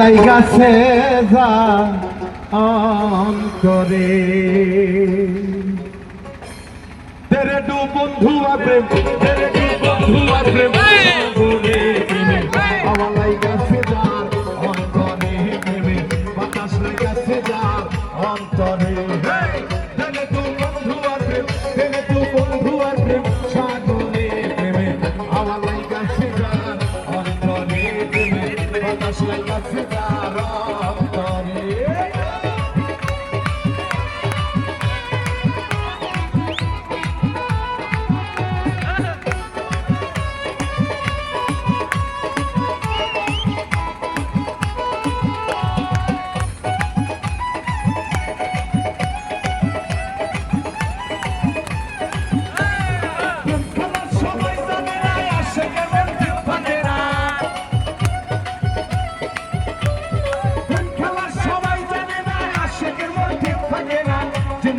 লাইগাছে যা অন্তরে। তেরে ডু বন্ধু আপ্রেম তেরে ডু বন্ধু আপ্রেম প্রেমে। আমার লাইগাছে যা অন্তরে প্রেমে। বাতাস বন্ধু আপ্রেম তেরে ডু বন্ধু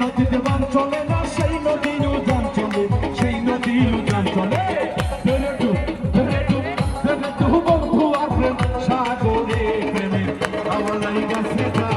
নদীতে বান চলে না, সেই নদীর উদান চলে, সেই নদীর উদান চলে। সাগরে প্রেমে। আমার লাইগাছে যার